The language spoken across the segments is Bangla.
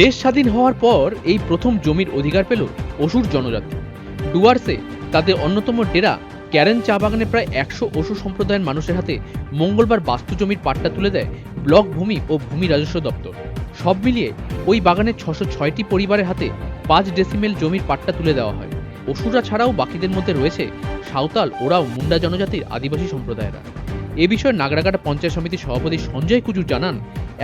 দেশ স্বাধীন হওয়ার পর এই প্রথম জমির অধিকার পেল অসুর জনজাতি। ডুয়ার্সে তাদের অন্যতম ডেরা ক্যারেন চা বাগানে প্রায় একশো অসুর সম্প্রদায়ের মানুষের হাতে মঙ্গলবার বাস্তু জমির পাট্টা তুলে দেয় ব্লক ভূমি ও ভূমি রাজস্ব দপ্তর। সব মিলিয়ে ওই বাগানের ছশো ছয়টি পরিবারের হাতে পাঁচ ডেসিমেল জমির পাট্টা তুলে দেওয়া হয়। অসুরা ছাড়াও বাকিদের মধ্যে রয়েছে সাঁওতাল, ওরাও, মুন্ডা জনজাতির আদিবাসী সম্প্রদায়েরা। এ বিষয়ে নাগরাকাটা পঞ্চায়েত সমিতির সভাপতি সঞ্জয় কুজুর জানান,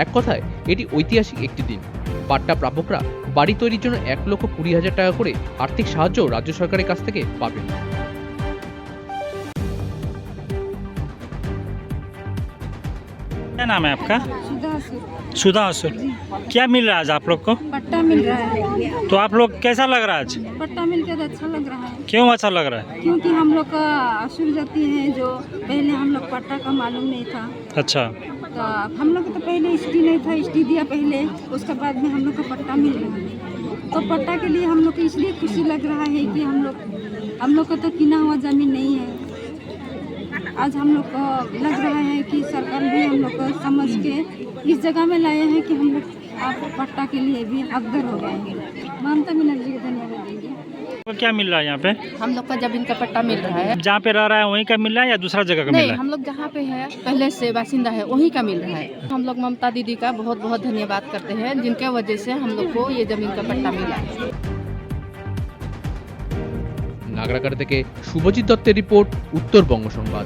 এক কথায় এটি ঐতিহাসিক একটি দিন। পাট্টা প্রাপকরা বাড়ি তৈরির জন্য এক লক্ষ কুড়ি হাজার টাকা করে আর্থিক সাহায্য রাজ্য সরকারের কাছ থেকে পাবেন क्या नाम है आपका सुधा से सुधा असुर क्या मिल रहा है आज आप लोग को पट्टा मिल रहा है तो आप लोग कैसा लग रहा है आज पट्टा मिल के तो अच्छा लग रहा है क्यों अच्छा लग रहा है क्योंकि हम लोग का असुर जाति है जो पहले हम लोग पट्टा का मालूम नहीं था अच्छा तो हम लोग तो पहले स्टी नहीं था, स्टी दिया पहले, उसके बाद में हम लोग को पट्टा मिल रहा है। तो पट्टा के लिए हम लोग को इसलिए खुशी लग रहा है कि हम लोग हम लोग का तो किना हुआ ज़मीन नहीं है। आज हम लोग को लग रहा है कि सरकार भी हम लोग को समझ के इस जगह में लाए हैं कि हम लोग आप पट्टा के लिए भी हकदर हो गए हैं ममता बनर्जी को धन्यवाद देंगे तो क्या मिल रहा है यहाँ पे हम लोग का जमीन का पट्टा मिल रहा है जहाँ पे रह रहा है वहीं का मिल रहा है या दूसरा जगह का मिल नहीं रहा है हम लोग जहाँ पे है पहले से बासिंदा है वहीं का मिल रहा है हम लोग ममता दीदी का बहुत बहुत धन्यवाद करते हैं जिनके वजह से हम लोग को ये जमीन का पट्टा मिला है নাগরাকাটা থেকে শুভজিৎ দত্তের রিপোর্ট উত্তরবঙ্গ সংবাদ